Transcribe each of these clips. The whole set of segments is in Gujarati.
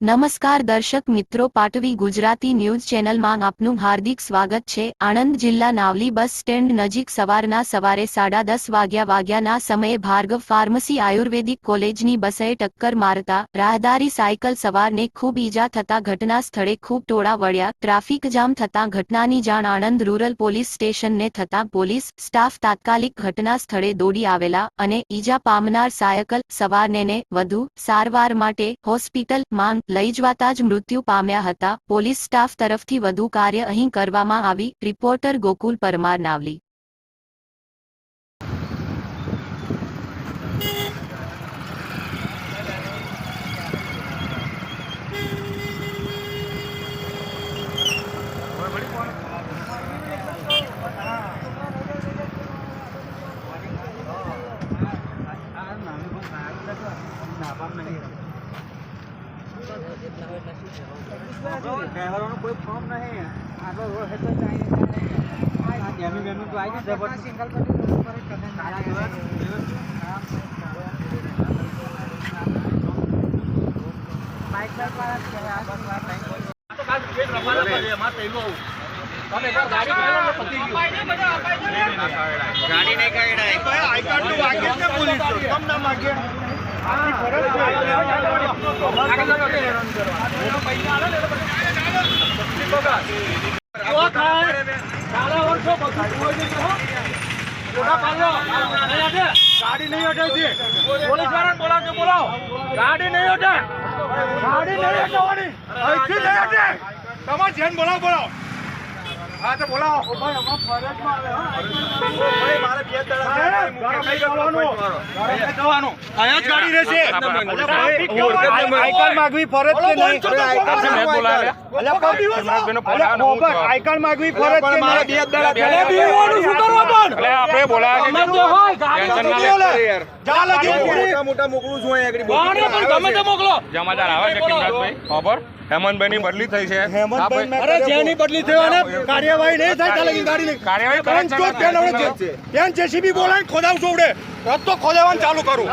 નમસ્કાર દર્શક મિત્રો, પાટવી ગુજરાતી ન્યૂઝ ચેનલમાં આપનું હાર્દિક સ્વાગત છે. આણંદ જિલ્લા નાવલી બસ સ્ટેન્ડ નજીક સવારના સવારે સાડા દસ વાગ્યા વાગ્યાના સમયે ભાર્ગવ ફાર્મસી આયુર્વેદિક કોલેજની બસએ ટક્કર મારતા રાહદારી સાયકલ સવારને ખૂબ ઈજા થતા ઘટના સ્થળે ખૂબ ટોળા વળ્યા. ટ્રાફિક જામ થતાં ઘટનાની જાણ આણંદ રૂરલ પોલીસ સ્ટેશનને થતાં પોલીસ સ્ટાફ તાત્કાલિક ઘટના સ્થળે દોડી આવેલા અને ઈજા પામનાર સાયકલ સવારને વધુ સારવાર માટે હોસ્પિટલ માંગ લઈ જવાતા જ મૃત્યુ પામ્યા હતા. પોલીસ સ્ટાફ તરફથી વધુ કાર્ય અહીં કરવામાં આવી. રિપોર્ટર ગોકુલ પરમાર નાવલી. ડ્રાઈવરોનો કોઈ ફોર્મ નહીં. આગળ રોડ આ જેનું બેનું તો આવી ગયું સિંગલ બાઇક બાઇક વાળા નહીં. ગાડી નહીં હટાવતી પોલીસવાળા બોલાવ કે બોલાવો ગાડી નહીં હટે ગાડી નહીં હટાવવાની અહીંથી નહીં હટે તમારે જેન બોલાવો બોલાવો. હા તો બોલાવો. ભાઈ અમાર ફરજમાં આવે મારે બે જવાનું. અહીંયા. જ ગાડી રહેશે. આઈકાર્ડ માગવી ફરજ કે નહીં? આઈકાર્ડ માગવી ફરજ કે મારે બે બીવાનું શું કરવા પણ. આપણે હોય, ગાડી ટેન્શન ના મોકલી. જા લગી પૂરી. વાહને પણ ગમે તે મોકલો. જમાદાર આવે છે કિમરાજભાઈ. ખબર? હેમંતભાઈ ની બદલી થઈ છે. હા, અરે જેની બદલી થયો ને કાર્યવાહી નહીં થાય ત્યાં ગાડી કાર્યવાહી કરે છે જો બેન હવે જેસીબી બોલાવીને ખોદાવશો આવડે. રદ ખોદાવવાનું ચાલુ કરું.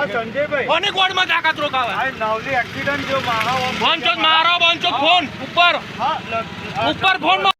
કોની કોર્ટમાં તાકાત રોકાવે. નવલી એક્સિડન્ટ જો મારા બંચો મારો બંચો ફોન. ઉપર ઉપર ફોન